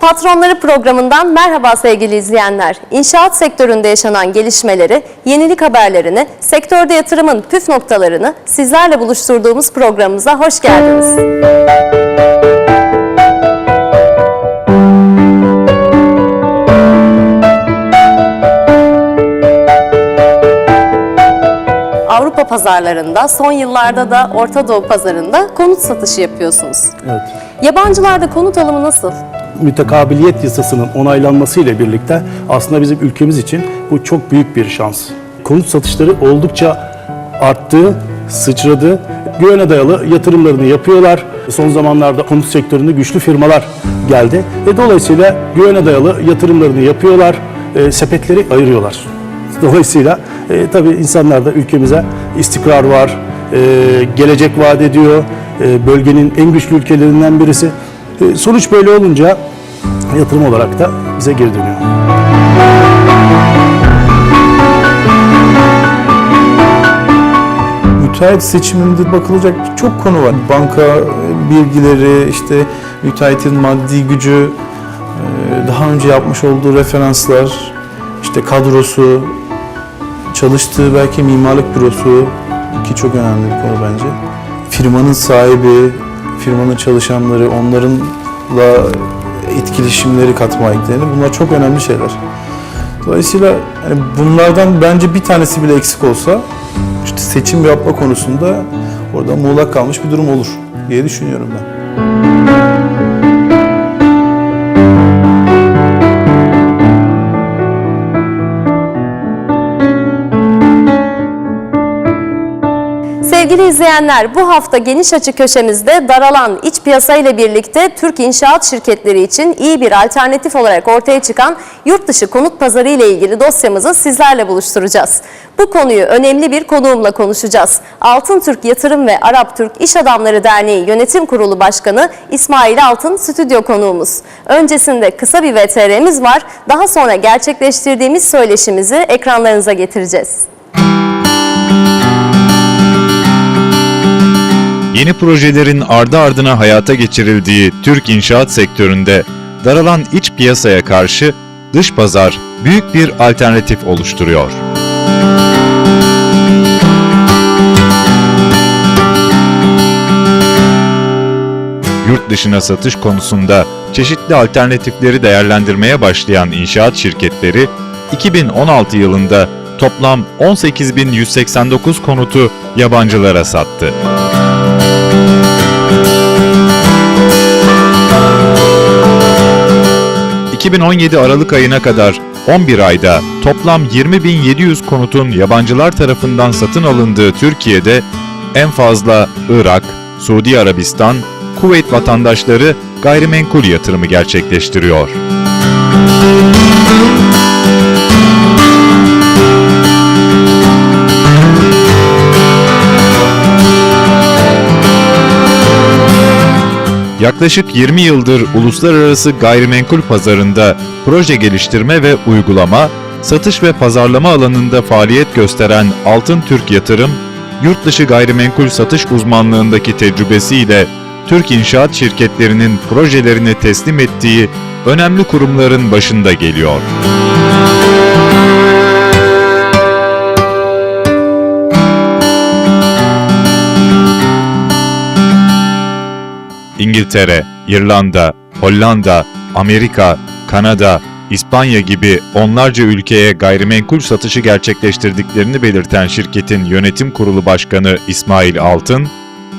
Patronları programından merhaba sevgili izleyenler. İnşaat sektöründe yaşanan gelişmeleri, yenilik haberlerini, sektörde yatırımın püf noktalarını sizlerle buluşturduğumuz programımıza hoş geldiniz. Avrupa pazarlarında, son yıllarda da Orta Doğu pazarında konut satışı yapıyorsunuz. Evet. Yabancılarda konut alımı nasıl? Mütekabiliyet yasasının onaylanması ile birlikte aslında bizim ülkemiz için bu çok büyük bir şans. Konut satışları oldukça arttı, sıçradı. Güvene dayalı yatırımlarını yapıyorlar. Son zamanlarda konut sektöründe güçlü firmalar geldi ve dolayısıyla güvene dayalı yatırımlarını yapıyorlar, e, sepetleri ayırıyorlar. Dolayısıyla e, tabii insanlarda ülkemize istikrar var, e, gelecek vaat ediyor, e, bölgenin en güçlü ülkelerinden birisi. E, sonuç böyle olunca yatırım olarak da bize geri dönüyor. Müteahhit seçiminde bakılacak çok konu var. Banka bilgileri, işte müteahhitin maddi gücü, e, daha önce yapmış olduğu referanslar, işte kadrosu, çalıştığı belki mimarlık bürosu ki çok önemli bir konu bence. Firmanın sahibi, firmanın çalışanları, onlarınla etkileşimleri katma eklerini bunlar çok önemli şeyler. Dolayısıyla yani bunlardan bence bir tanesi bile eksik olsa işte seçim yapma konusunda orada muğlak kalmış bir durum olur diye düşünüyorum ben. Sevgili izleyenler, bu hafta geniş açı köşemizde daralan iç piyasa ile birlikte Türk inşaat şirketleri için iyi bir alternatif olarak ortaya çıkan yurt dışı konut pazarı ile ilgili dosyamızı sizlerle buluşturacağız. Bu konuyu önemli bir konuğumla konuşacağız. Altın Türk Yatırım ve Arap Türk İş Adamları Derneği Yönetim Kurulu Başkanı İsmail Altın stüdyo konuğumuz. Öncesinde kısa bir VTR'miz var. Daha sonra gerçekleştirdiğimiz söyleşimizi ekranlarınıza getireceğiz. Yeni projelerin ardı ardına hayata geçirildiği Türk inşaat sektöründe daralan iç piyasaya karşı dış pazar büyük bir alternatif oluşturuyor. Yurt dışına satış konusunda çeşitli alternatifleri değerlendirmeye başlayan inşaat şirketleri 2016 yılında toplam 18.189 konutu yabancılara sattı. 2017 Aralık ayına kadar 11 ayda toplam 20.700 konutun yabancılar tarafından satın alındığı Türkiye'de en fazla Irak, Suudi Arabistan, Kuveyt vatandaşları gayrimenkul yatırımı gerçekleştiriyor. Yaklaşık 20 yıldır uluslararası gayrimenkul pazarında proje geliştirme ve uygulama, satış ve pazarlama alanında faaliyet gösteren Altın Türk Yatırım, yurt dışı gayrimenkul satış uzmanlığındaki tecrübesiyle Türk inşaat şirketlerinin projelerini teslim ettiği önemli kurumların başında geliyor. İngiltere, İrlanda, Hollanda, Amerika, Kanada, İspanya gibi onlarca ülkeye gayrimenkul satışı gerçekleştirdiklerini belirten şirketin yönetim kurulu başkanı İsmail Altın,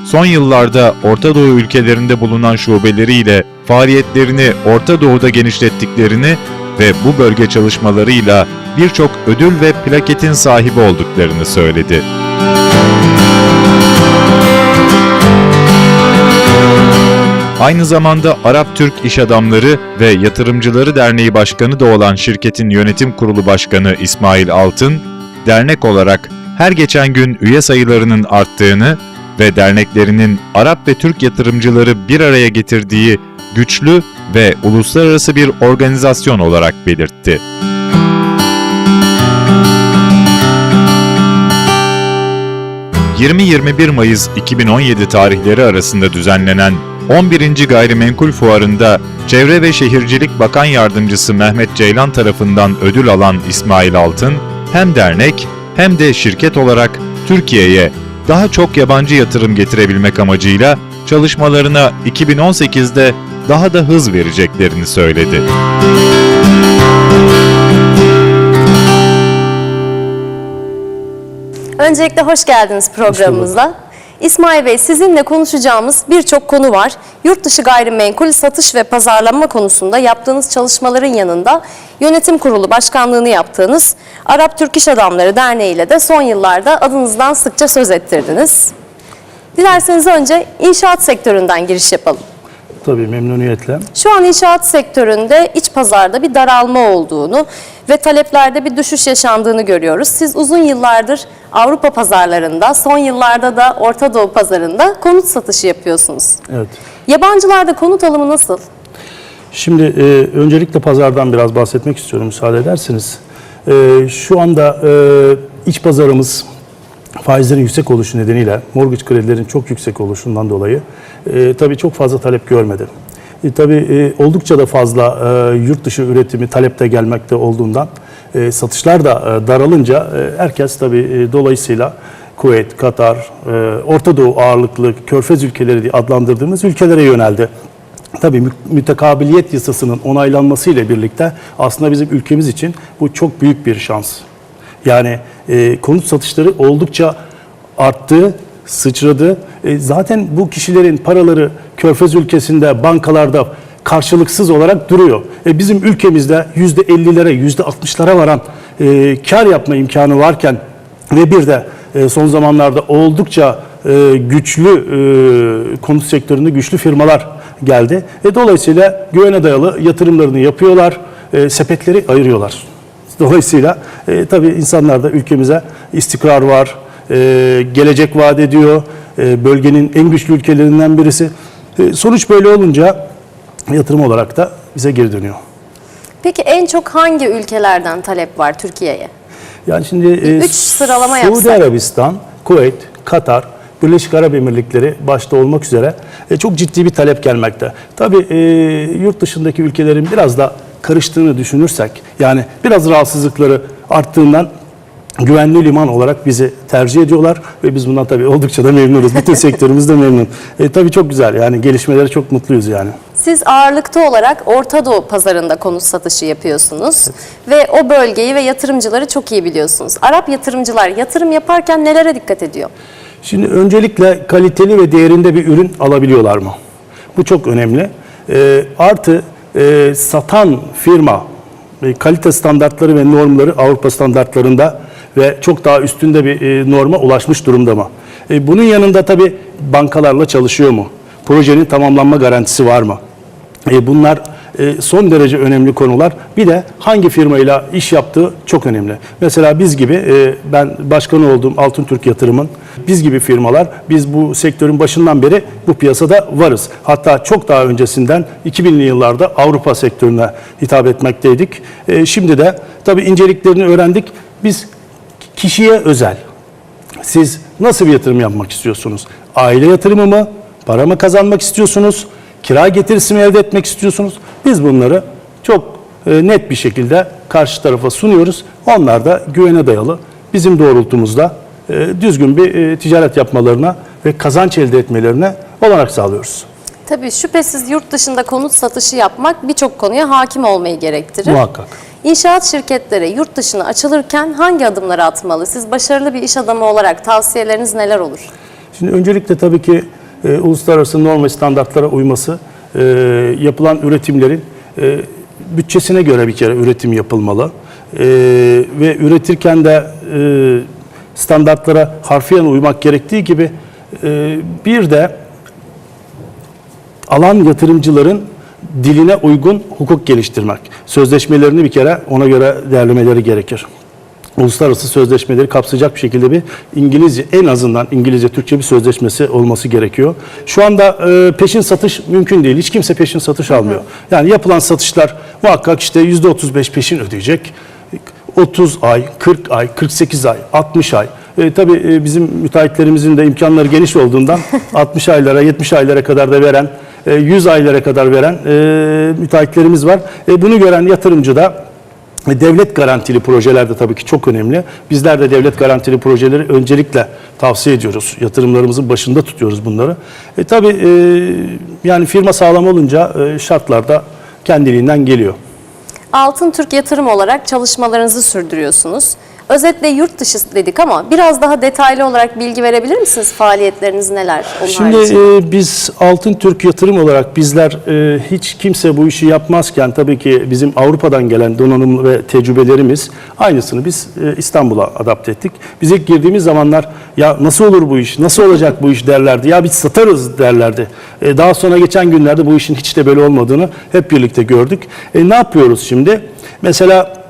son yıllarda Orta Doğu ülkelerinde bulunan şubeleriyle faaliyetlerini Orta Doğu'da genişlettiklerini ve bu bölge çalışmalarıyla birçok ödül ve plaketin sahibi olduklarını söyledi. Aynı zamanda Arap Türk İş Adamları ve Yatırımcıları Derneği Başkanı da olan şirketin yönetim kurulu başkanı İsmail Altın, dernek olarak her geçen gün üye sayılarının arttığını ve derneklerinin Arap ve Türk yatırımcıları bir araya getirdiği güçlü ve uluslararası bir organizasyon olarak belirtti. 20-21 Mayıs 2017 tarihleri arasında düzenlenen 11. Gayrimenkul Fuarı'nda Çevre ve Şehircilik Bakan Yardımcısı Mehmet Ceylan tarafından ödül alan İsmail Altın, hem dernek hem de şirket olarak Türkiye'ye daha çok yabancı yatırım getirebilmek amacıyla çalışmalarına 2018'de daha da hız vereceklerini söyledi. Öncelikle hoş geldiniz programımıza. İsmail Bey sizinle konuşacağımız birçok konu var. Yurt dışı gayrimenkul satış ve pazarlama konusunda yaptığınız çalışmaların yanında yönetim kurulu başkanlığını yaptığınız Arap Türk İş Adamları Derneği ile de son yıllarda adınızdan sıkça söz ettirdiniz. Dilerseniz önce inşaat sektöründen giriş yapalım. Tabii memnuniyetle. Şu an inşaat sektöründe iç pazarda bir daralma olduğunu ve taleplerde bir düşüş yaşandığını görüyoruz. Siz uzun yıllardır Avrupa pazarlarında, son yıllarda da Orta Doğu pazarında konut satışı yapıyorsunuz. Evet. Yabancılarda konut alımı nasıl? Şimdi e, öncelikle pazardan biraz bahsetmek istiyorum müsaade ederseniz. E, şu anda e, iç pazarımız faizlerin yüksek oluşu nedeniyle mortgage kredilerin çok yüksek oluşundan dolayı e, tabii çok fazla talep görmedi. E, tabii e, oldukça da fazla e, yurt dışı üretimi talepte gelmekte olduğundan e, satışlar da e, daralınca e, herkes tabii e, dolayısıyla Kuveyt, Katar, e, Orta Doğu ağırlıklı Körfez ülkeleri diye adlandırdığımız ülkelere yöneldi. Tabii mü- mütekabiliyet yasasının onaylanması ile birlikte aslında bizim ülkemiz için bu çok büyük bir şans. Yani e, konut satışları oldukça arttı, sıçradı. E, zaten bu kişilerin paraları Körfez ülkesinde, bankalarda karşılıksız olarak duruyor. E, bizim ülkemizde %50'lere, %60'lara varan e, kar yapma imkanı varken ve bir de e, son zamanlarda oldukça e, güçlü e, konut sektöründe güçlü firmalar geldi. E, dolayısıyla güvene dayalı yatırımlarını yapıyorlar, e, sepetleri ayırıyorlar. Dolayısıyla e, tabii insanlar da ülkemize istikrar var, e, gelecek vaat ediyor, e, bölgenin en güçlü ülkelerinden birisi. E, sonuç böyle olunca yatırım olarak da bize geri dönüyor. Peki en çok hangi ülkelerden talep var Türkiye'ye? Yani şimdi e, üç sıralama Suudi yapsak. Arabistan, Kuveyt, Katar, Birleşik Arap Emirlikleri başta olmak üzere e, çok ciddi bir talep gelmekte. Tabii e, yurt dışındaki ülkelerin biraz da karıştığını düşünürsek yani biraz rahatsızlıkları arttığından güvenli liman olarak bizi tercih ediyorlar ve biz bundan tabii oldukça da memnunuz. Bütün sektörümüz de memnun. E, tabii çok güzel yani gelişmelere çok mutluyuz yani. Siz ağırlıkta olarak Orta Doğu pazarında konut satışı yapıyorsunuz ve o bölgeyi ve yatırımcıları çok iyi biliyorsunuz. Arap yatırımcılar yatırım yaparken nelere dikkat ediyor? Şimdi öncelikle kaliteli ve değerinde bir ürün alabiliyorlar mı? Bu çok önemli. Ee, artı e, satan firma e, kalite standartları ve normları Avrupa standartlarında ve çok daha üstünde bir e, norma ulaşmış durumda mı? E, bunun yanında tabii bankalarla çalışıyor mu? Projenin tamamlanma garantisi var mı? E, bunlar e, son derece önemli konular. Bir de hangi firmayla iş yaptığı çok önemli. Mesela biz gibi, e, ben başkanı olduğum Altın Türk Yatırım'ın, biz gibi firmalar, biz bu sektörün başından beri bu piyasada varız. Hatta çok daha öncesinden 2000'li yıllarda Avrupa sektörüne hitap etmekteydik. E, şimdi de tabii inceliklerini öğrendik. Biz kişiye özel, siz nasıl bir yatırım yapmak istiyorsunuz? Aile yatırımı mı? Para mı kazanmak istiyorsunuz? Kira getirisi mi elde etmek istiyorsunuz? Biz bunları çok e, net bir şekilde karşı tarafa sunuyoruz. Onlar da güvene dayalı bizim doğrultumuzda e, düzgün bir e, ticaret yapmalarına ve kazanç elde etmelerine olanak sağlıyoruz. Tabii şüphesiz yurt dışında konut satışı yapmak birçok konuya hakim olmayı gerektirir. Muhakkak. İnşaat şirketleri yurt dışına açılırken hangi adımları atmalı? Siz başarılı bir iş adamı olarak tavsiyeleriniz neler olur? Şimdi öncelikle tabii ki e, uluslararası norm ve standartlara uyması, e, yapılan üretimlerin e, bütçesine göre bir kere üretim yapılmalı. E, ve üretirken de e, standartlara harfiyen uymak gerektiği gibi e, bir de alan yatırımcıların diline uygun hukuk geliştirmek. Sözleşmelerini bir kere ona göre değerlemeleri gerekir. Uluslararası sözleşmeleri kapsayacak bir şekilde bir İngilizce, en azından İngilizce, Türkçe bir sözleşmesi olması gerekiyor. Şu anda e, peşin satış mümkün değil. Hiç kimse peşin satış almıyor. Yani yapılan satışlar muhakkak işte %35 peşin ödeyecek. 30 ay, 40 ay, 48 ay, 60 ay. E, tabii e, bizim müteahhitlerimizin de imkanları geniş olduğundan 60 aylara, 70 aylara kadar da veren e, 100 aylara kadar veren e, müteahhitlerimiz var. E, bunu gören yatırımcı da e, Devlet garantili projeler de tabii ki çok önemli. Bizler de devlet garantili projeleri öncelikle tavsiye ediyoruz. Yatırımlarımızın başında tutuyoruz bunları. E, tabii e, yani firma sağlam olunca e, şartlar da kendiliğinden geliyor. Altın Türk Yatırım olarak çalışmalarınızı sürdürüyorsunuz. Özetle yurt dışı dedik ama biraz daha detaylı olarak bilgi verebilir misiniz? Faaliyetleriniz neler? Onun Şimdi haricinde? e, biz Altın Türk Yatırım olarak bizler e, hiç kimse bu işi yapmazken tabii ki bizim Avrupa'dan gelen donanım ve tecrübelerimiz aynısını biz e, İstanbul'a adapte ettik. Biz ilk girdiğimiz zamanlar ya nasıl olur bu iş, nasıl olacak bu iş derlerdi. Ya biz satarız derlerdi. E, daha sonra geçen günlerde bu işin hiç de böyle olmadığını hep birlikte gördük. E, ne yapıyoruz şimdi? Mesela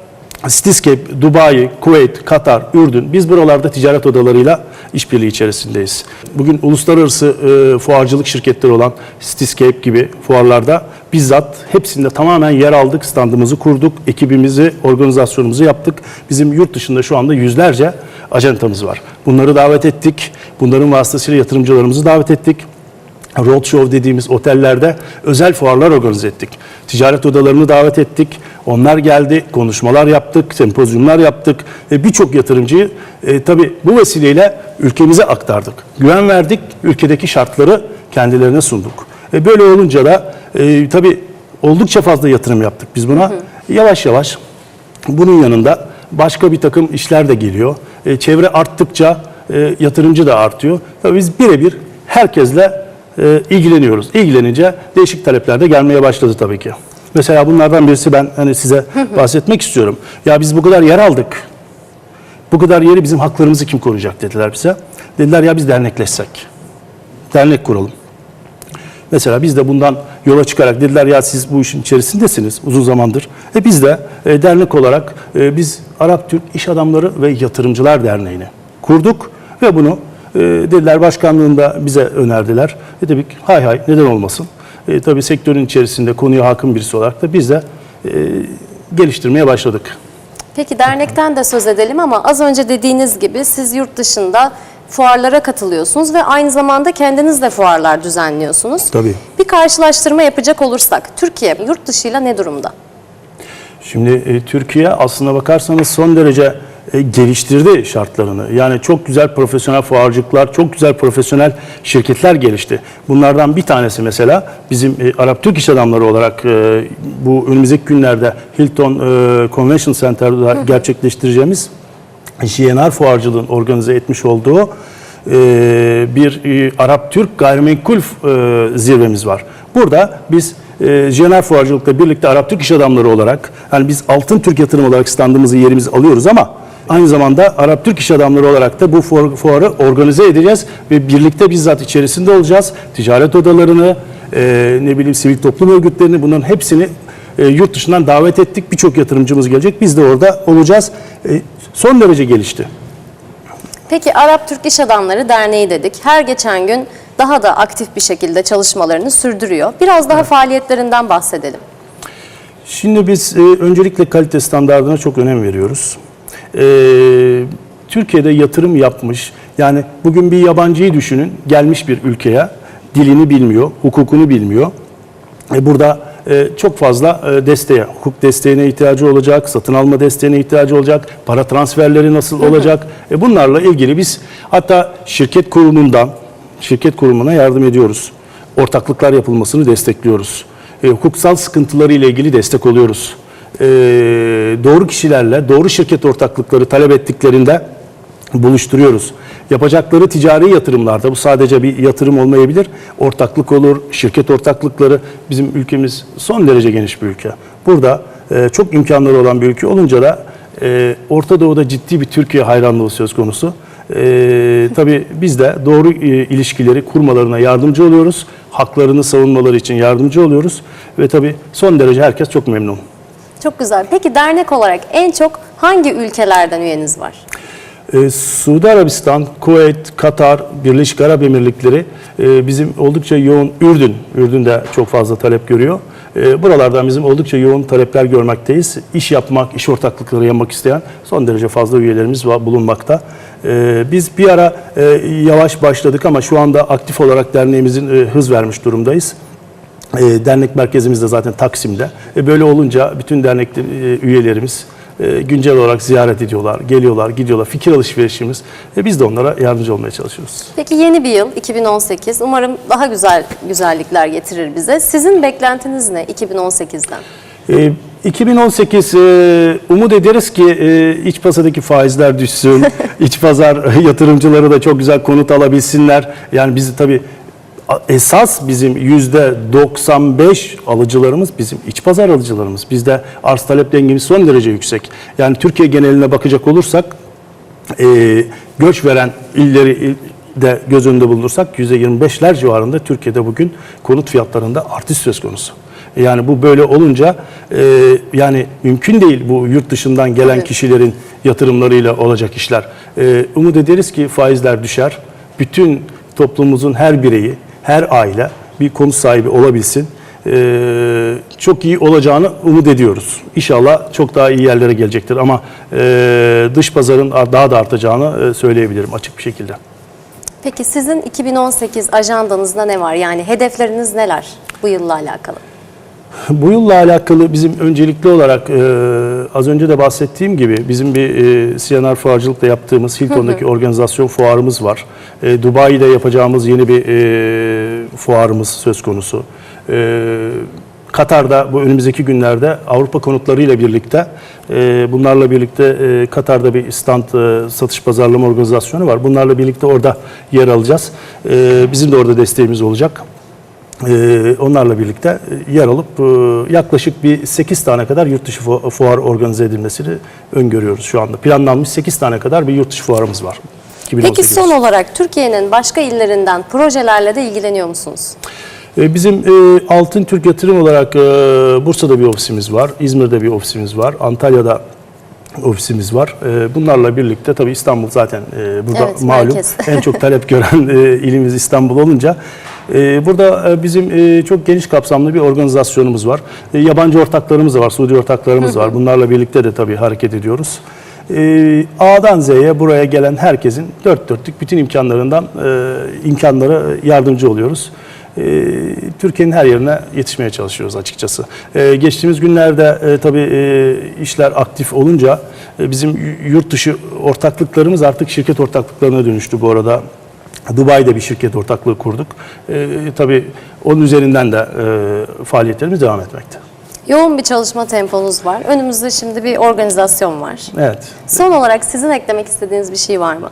Cityscape, Dubai, Kuveyt, Katar, Ürdün biz buralarda ticaret odalarıyla işbirliği içerisindeyiz. Bugün uluslararası e, fuarcılık şirketleri olan Cityscape gibi fuarlarda bizzat hepsinde tamamen yer aldık, standımızı kurduk, ekibimizi, organizasyonumuzu yaptık. Bizim yurt dışında şu anda yüzlerce ajantamız var. Bunları davet ettik. Bunların vasıtasıyla yatırımcılarımızı davet ettik. Roadshow dediğimiz otellerde özel fuarlar organize ettik. Ticaret odalarını davet ettik. Onlar geldi, konuşmalar yaptık, sempozyumlar yaptık. E, Birçok yatırımcıyı e, tabii bu vesileyle ülkemize aktardık. Güven verdik, ülkedeki şartları kendilerine sunduk. E, böyle olunca da e, tabii oldukça fazla yatırım yaptık biz buna. Yavaş yavaş bunun yanında başka bir takım işler de geliyor. E, çevre arttıkça e, yatırımcı da artıyor. Tabii biz birebir herkesle e, ilgileniyoruz. İlgilenince değişik talepler de gelmeye başladı tabii ki. Mesela bunlardan birisi ben hani size bahsetmek istiyorum. Ya biz bu kadar yer aldık. Bu kadar yeri bizim haklarımızı kim koruyacak dediler bize. Dediler ya biz dernekleşsek. Dernek kuralım. Mesela biz de bundan yola çıkarak dediler ya siz bu işin içerisindesiniz uzun zamandır. E biz de e, dernek olarak e, biz Arap Türk İş Adamları ve Yatırımcılar Derneği'ni kurduk ve bunu e, dediler başkanlığında bize önerdiler. E dedik hay hay neden olmasın. E, tabii sektörün içerisinde konuya hakim birisi olarak da biz de e, geliştirmeye başladık. Peki dernekten de söz edelim ama az önce dediğiniz gibi siz yurt dışında fuarlara katılıyorsunuz ve aynı zamanda kendiniz de fuarlar düzenliyorsunuz. Tabii. Bir karşılaştırma yapacak olursak Türkiye yurt dışıyla ne durumda? Şimdi e, Türkiye aslına bakarsanız son derece e, geliştirdi şartlarını. Yani çok güzel profesyonel fuarcılıklar, çok güzel profesyonel şirketler gelişti. Bunlardan bir tanesi mesela bizim e, Arap Türk iş adamları olarak e, bu önümüzdeki günlerde Hilton e, Convention Center'da gerçekleştireceğimiz JNR fuarcılığın organize etmiş olduğu e, bir e, Arap-Türk gayrimenkul e, zirvemiz var. Burada biz e, JNR fuarcılıkla birlikte Arap-Türk iş adamları olarak, yani biz Altın Türk yatırım olarak standımızı yerimizi alıyoruz ama aynı zamanda Arap-Türk iş adamları olarak da bu fuar- fuarı organize edeceğiz ve birlikte bizzat içerisinde olacağız. Ticaret odalarını, e, ne bileyim sivil toplum örgütlerini bunların hepsini e, yurt dışından davet ettik. Birçok yatırımcımız gelecek. Biz de orada olacağız. E, son derece gelişti. Peki Arap Türk İş Adamları Derneği dedik. Her geçen gün daha da aktif bir şekilde çalışmalarını sürdürüyor. Biraz daha faaliyetlerinden bahsedelim. Şimdi biz e, öncelikle kalite standartına çok önem veriyoruz. E, Türkiye'de yatırım yapmış, yani bugün bir yabancıyı düşünün, gelmiş bir ülkeye, dilini bilmiyor, hukukunu bilmiyor. E, burada e, çok fazla e, desteğe, hukuk desteğine ihtiyacı olacak, satın alma desteğine ihtiyacı olacak, para transferleri nasıl olacak? E, bunlarla ilgili biz hatta şirket kurumundan, şirket kurumuna yardım ediyoruz. Ortaklıklar yapılmasını destekliyoruz. E, hukuksal sıkıntıları ile ilgili destek oluyoruz. E, doğru kişilerle doğru şirket ortaklıkları talep ettiklerinde buluşturuyoruz. Yapacakları ticari yatırımlarda bu sadece bir yatırım olmayabilir. Ortaklık olur, şirket ortaklıkları. Bizim ülkemiz son derece geniş bir ülke. Burada e, çok imkanları olan bir ülke olunca da e, Orta Doğu'da ciddi bir Türkiye hayranlığı söz konusu. E, tabii biz de doğru e, ilişkileri kurmalarına yardımcı oluyoruz. Haklarını savunmaları için yardımcı oluyoruz. Ve tabii son derece herkes çok memnun. Çok güzel. Peki dernek olarak en çok hangi ülkelerden üyeniz var? Ee, Suudi Arabistan, Kuveyt, Katar, Birleşik Arap Emirlikleri e, bizim oldukça yoğun, Ürdün, Ürdün de çok fazla talep görüyor. E, buralardan bizim oldukça yoğun talepler görmekteyiz. İş yapmak, iş ortaklıkları yapmak isteyen son derece fazla üyelerimiz var, bulunmakta. E, biz bir ara e, yavaş başladık ama şu anda aktif olarak derneğimizin e, hız vermiş durumdayız. E, dernek merkezimiz de zaten Taksim'de. E, böyle olunca bütün dernek e, üyelerimiz e, güncel olarak ziyaret ediyorlar, geliyorlar, gidiyorlar. Fikir alışverişimiz. E, biz de onlara yardımcı olmaya çalışıyoruz. Peki yeni bir yıl 2018. Umarım daha güzel güzellikler getirir bize. Sizin beklentiniz ne 2018'den? E, 2018 e, umut ederiz ki e, iç pasadaki faizler düşsün, iç pazar yatırımcıları da çok güzel konut alabilsinler. Yani bizi tabii esas bizim yüzde 95 alıcılarımız bizim iç pazar alıcılarımız. Bizde arz talep dengemiz son derece yüksek. Yani Türkiye geneline bakacak olursak e, göç veren illeri de göz önünde bulundursak %25'ler civarında Türkiye'de bugün konut fiyatlarında artış söz konusu. Yani bu böyle olunca e, yani mümkün değil bu yurt dışından gelen Tabii. kişilerin yatırımlarıyla olacak işler. E, umut ederiz ki faizler düşer. Bütün toplumumuzun her bireyi, her aile bir konut sahibi olabilsin. E, çok iyi olacağını umut ediyoruz. İnşallah çok daha iyi yerlere gelecektir ama e, dış pazarın daha da artacağını e, söyleyebilirim açık bir şekilde. Peki sizin 2018 ajandanızda ne var? Yani hedefleriniz neler bu yılla alakalı? Bu yılla alakalı bizim öncelikli olarak e, az önce de bahsettiğim gibi bizim bir e, CNR fuarcılıkla yaptığımız Hilton'daki organizasyon fuarımız var. E, Dubai'de yapacağımız yeni bir e, fuarımız söz konusu. E, Katar'da bu önümüzdeki günlerde Avrupa konutlarıyla birlikte e, bunlarla birlikte e, Katar'da bir stand e, satış pazarlama organizasyonu var. Bunlarla birlikte orada yer alacağız. E, bizim de orada desteğimiz olacak. Ee, onlarla birlikte e, yer alıp e, yaklaşık bir 8 tane kadar yurt dışı fu- fuar organize edilmesini öngörüyoruz şu anda. Planlanmış 8 tane kadar bir yurt dışı fuarımız var. Peki 2018. son olarak Türkiye'nin başka illerinden projelerle de ilgileniyor musunuz? Ee, Bizim e, Altın Türk Yatırım olarak e, Bursa'da bir ofisimiz var, İzmir'de bir ofisimiz var, Antalya'da ofisimiz var. E, Bunlarla birlikte tabii İstanbul zaten e, burada Evet, malum merkez. en çok talep gören e, ilimiz İstanbul olunca e, burada e, bizim e, çok geniş kapsamlı bir organizasyonumuz var. E, Yabancı ortaklarımız da var, Suudi ortaklarımız var. Bunlarla birlikte de tabii hareket ediyoruz. A'dan Z'ye buraya gelen herkesin dört dörtlük bütün imkanlarından imkanlara yardımcı oluyoruz. Türkiye'nin her yerine yetişmeye çalışıyoruz açıkçası. Geçtiğimiz günlerde tabii işler aktif olunca bizim yurt dışı ortaklıklarımız artık şirket ortaklıklarına dönüştü bu arada. Dubai'de bir şirket ortaklığı kurduk. E, tabii onun üzerinden de e, faaliyetlerimiz devam etmekte. Yoğun bir çalışma temponuz var. Önümüzde şimdi bir organizasyon var. Evet. Son olarak sizin eklemek istediğiniz bir şey var mı?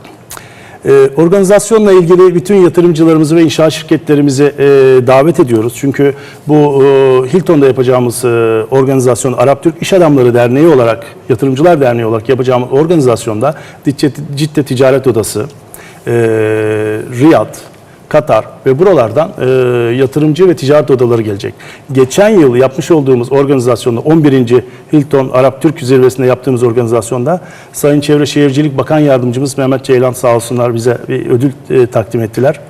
Ee, organizasyonla ilgili bütün yatırımcılarımızı ve inşaat şirketlerimizi e, davet ediyoruz. Çünkü bu e, Hilton'da yapacağımız e, organizasyon Arap Türk İş Adamları Derneği olarak, Yatırımcılar Derneği olarak yapacağımız organizasyonda Cidde, Ticaret Odası, e, Riyad, Katar ve buralardan e, yatırımcı ve ticaret odaları gelecek. Geçen yıl yapmış olduğumuz organizasyonda 11. Hilton Arap Türk Zirvesi'nde yaptığımız organizasyonda Sayın Çevre Şehircilik Bakan Yardımcımız Mehmet Ceylan sağ olsunlar bize bir ödül e, takdim ettiler.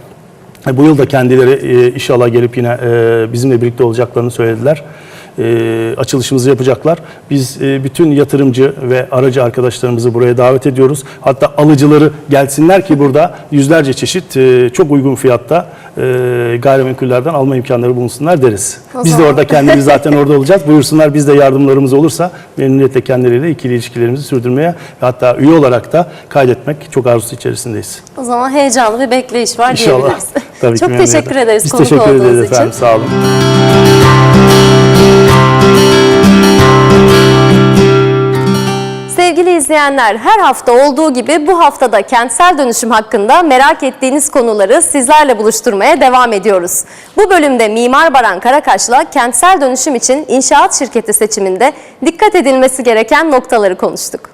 E, Bu yıl da kendileri e, inşallah gelip yine e, bizimle birlikte olacaklarını söylediler. E, açılışımızı yapacaklar. Biz e, bütün yatırımcı ve aracı arkadaşlarımızı buraya davet ediyoruz. Hatta alıcıları gelsinler ki burada yüzlerce çeşit e, çok uygun fiyatta e, gayrimenkullerden alma imkanları bulunsunlar deriz. O Biz de zaman- orada kendimiz zaten orada olacağız. Buyursunlar biz de yardımlarımız olursa memnuniyetle kendileriyle ikili ilişkilerimizi sürdürmeye ve hatta üye olarak da kaydetmek çok arzusu içerisindeyiz. O zaman heyecanlı bir bekleyiş var İnşallah. diyebiliriz. Tabii Çok teşekkür ederiz Biz konuk teşekkür olduğunuz ederiz için. efendim. Sağ olun. Sevgili izleyenler, her hafta olduğu gibi bu haftada kentsel dönüşüm hakkında merak ettiğiniz konuları sizlerle buluşturmaya devam ediyoruz. Bu bölümde Mimar Baran Karakaş'la kentsel dönüşüm için inşaat şirketi seçiminde dikkat edilmesi gereken noktaları konuştuk.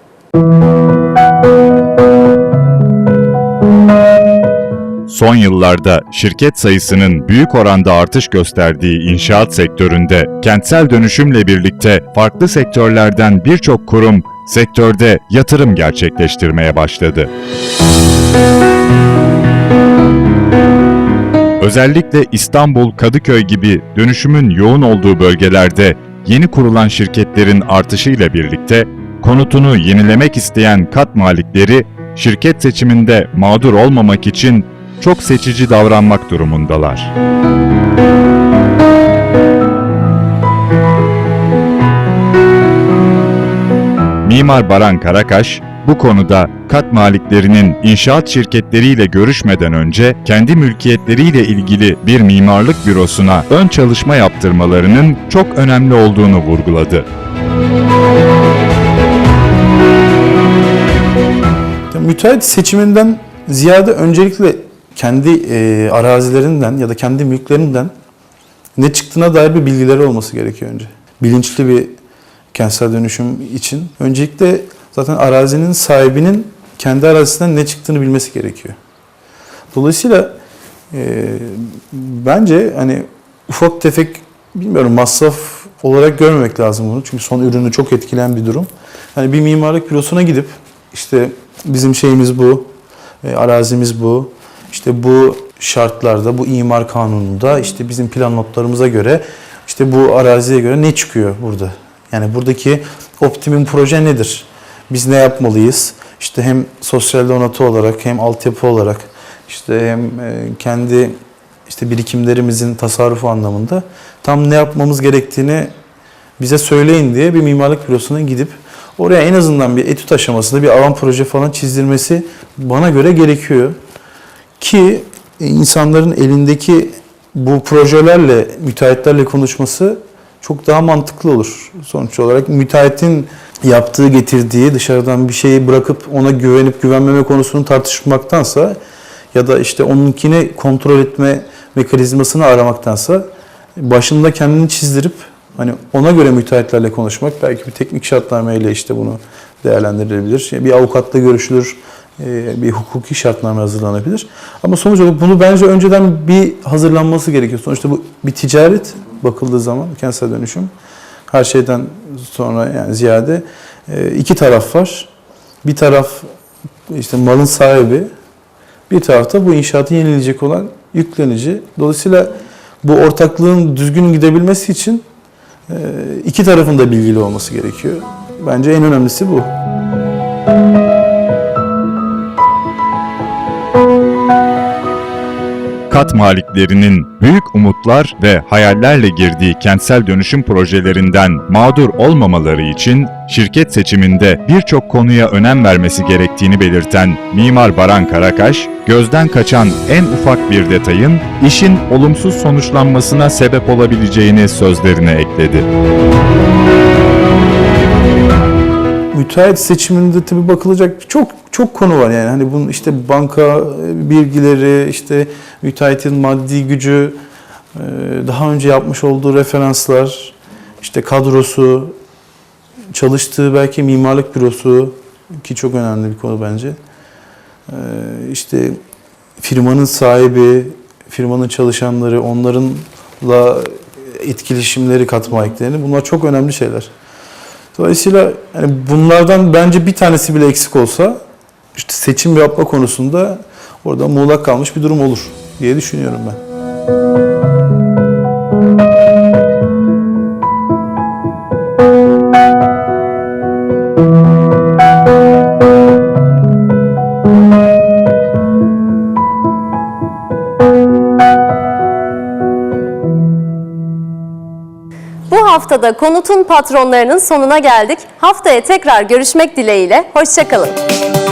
Son yıllarda şirket sayısının büyük oranda artış gösterdiği inşaat sektöründe kentsel dönüşümle birlikte farklı sektörlerden birçok kurum sektörde yatırım gerçekleştirmeye başladı. Özellikle İstanbul, Kadıköy gibi dönüşümün yoğun olduğu bölgelerde yeni kurulan şirketlerin artışıyla birlikte konutunu yenilemek isteyen kat malikleri şirket seçiminde mağdur olmamak için çok seçici davranmak durumundalar. Mimar Baran Karakaş, bu konuda kat maliklerinin inşaat şirketleriyle görüşmeden önce kendi mülkiyetleriyle ilgili bir mimarlık bürosuna ön çalışma yaptırmalarının çok önemli olduğunu vurguladı. Müteahhit seçiminden ziyade öncelikle kendi e, arazilerinden ya da kendi mülklerinden ne çıktığına dair bir bilgileri olması gerekiyor önce. Bilinçli bir kentsel dönüşüm için öncelikle zaten arazinin sahibinin kendi arazisinden ne çıktığını bilmesi gerekiyor. Dolayısıyla e, bence hani ufak tefek bilmiyorum masraf olarak görmemek lazım bunu. Çünkü son ürünü çok etkileyen bir durum. Hani bir mimarlık bürosuna gidip işte bizim şeyimiz bu, e, arazimiz bu, işte bu şartlarda, bu imar kanununda işte bizim plan notlarımıza göre işte bu araziye göre ne çıkıyor burada? Yani buradaki optimum proje nedir? Biz ne yapmalıyız? İşte hem sosyal donatı olarak hem altyapı olarak işte hem e, kendi işte birikimlerimizin tasarrufu anlamında tam ne yapmamız gerektiğini bize söyleyin diye bir mimarlık bürosuna gidip oraya en azından bir etüt aşamasında bir alan proje falan çizdirmesi bana göre gerekiyor. Ki insanların elindeki bu projelerle, müteahhitlerle konuşması çok daha mantıklı olur. Sonuç olarak müteahhitin yaptığı, getirdiği dışarıdan bir şeyi bırakıp ona güvenip güvenmeme konusunu tartışmaktansa ya da işte onunkini kontrol etme mekanizmasını aramaktansa başında kendini çizdirip hani ona göre müteahhitlerle konuşmak belki bir teknik şartnameyle işte bunu değerlendirilebilir. Bir avukatla görüşülür, e, bir hukuki şartname hazırlanabilir. Ama sonuç olarak bunu bence önceden bir hazırlanması gerekiyor. Sonuçta bu bir ticaret bakıldığı zaman kentsel dönüşüm. Her şeyden sonra yani ziyade e, iki taraf var. Bir taraf işte malın sahibi, bir tarafta bu inşaatı yenilecek olan yüklenici. Dolayısıyla bu ortaklığın düzgün gidebilmesi için e, iki tarafın da bilgili olması gerekiyor. Bence en önemlisi bu. Kat maliklerinin büyük umutlar ve hayallerle girdiği kentsel dönüşüm projelerinden mağdur olmamaları için şirket seçiminde birçok konuya önem vermesi gerektiğini belirten Mimar Baran Karakaş, gözden kaçan en ufak bir detayın işin olumsuz sonuçlanmasına sebep olabileceğini sözlerine ekledi. Müteahhit seçiminde tabii bakılacak çok çok konu var yani. Hani bunun işte banka bilgileri işte müteahhitin maddi gücü e, daha önce yapmış olduğu referanslar işte kadrosu çalıştığı belki mimarlık bürosu ki çok önemli bir konu bence. E, işte firmanın sahibi firmanın çalışanları onlarınla etkileşimleri katma eklerini. Bunlar çok önemli şeyler. Dolayısıyla yani bunlardan bence bir tanesi bile eksik olsa işte seçim yapma konusunda orada muğlak kalmış bir durum olur diye düşünüyorum ben. Haftada konutun patronlarının sonuna geldik. Haftaya tekrar görüşmek dileğiyle. Hoşçakalın.